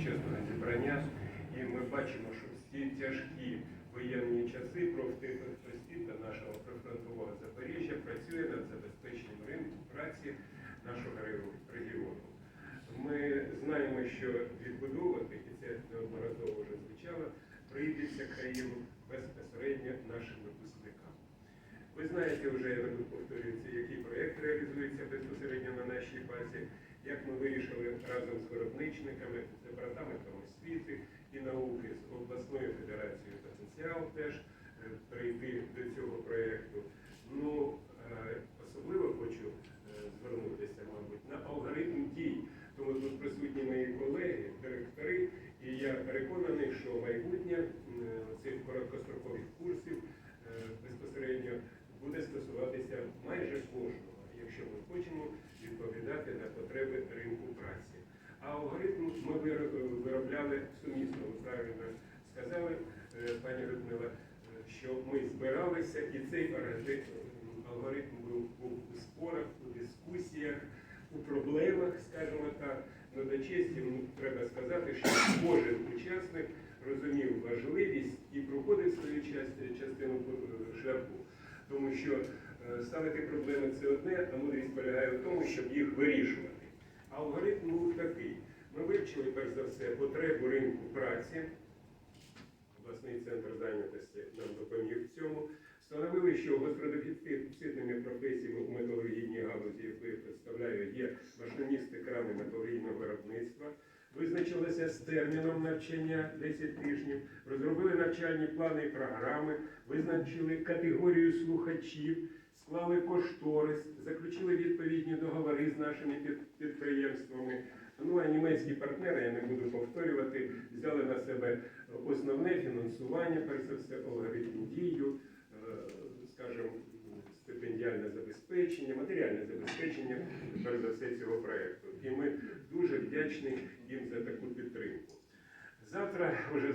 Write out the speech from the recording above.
почесного зібрання. І ми бачимо, що в ці тяжкі воєнні часи профтехосвіта нашого прифронтового Запоріжжя працює над забезпеченням ринку праці нашого регіону. Ми знаємо, що відбудовувати, і це неодноразово вже звучало, прийдеться країну безпосередньо нашим випускникам. Ви знаєте вже, я не повторюється, який проєкт реалізується безпосередньо на нашій базі, як ми разом з виробничниками, департаментом освіти і науки, з обласною федерацією потенціал теж е, прийти до цього проєкту. Ну, е, особливо хочу е, звернутися, мабуть, на алгоритм дій. Тому тут присутні мої колеги, директори, і я переконаний, що майбутнє цих короткострокових курсів е, безпосередньо буде стосуватися майже кожного, якщо ми хочемо відповідати на потреби ринку праці. А алгоритм ми виробляли сумісно, ви правильно сказали, е, пані Людмила, е, що ми збиралися, і цей алгоритм- був, був у спорах, у дискусіях, у проблемах, скажімо так. Ну, до честі треба сказати, що кожен учасник розумів важливість і проходив свою частину, е, шляху. Тому що ставити проблеми це одне, а мудрість полягає в тому, щоб їх вирішувати. Алгоритм був такий. Ми вивчили, перш за все, потребу ринку праці. Обласний центр зайнятості нам допоміг в цьому. Встановили, що гостродефіцитними професіями у металургійній галузі, яку я представляю, є машиністи крани металургійного виробництва. Визначилися з терміном навчання 10 тижнів, розробили навчальні плани і програми, визначили категорію слухачів, склали кошторис, заключили відповідні договори з нашими підприємствами. Ну а німецькі партнери, я не буду повторювати, взяли на себе основне фінансування, перш за все, алгоритм дію, е, скажімо, стипендіальне забезпечення, матеріальне забезпечення, перш за все, цього проєкту. І ми дуже вдячні їм за таку підтримку. Завтра вже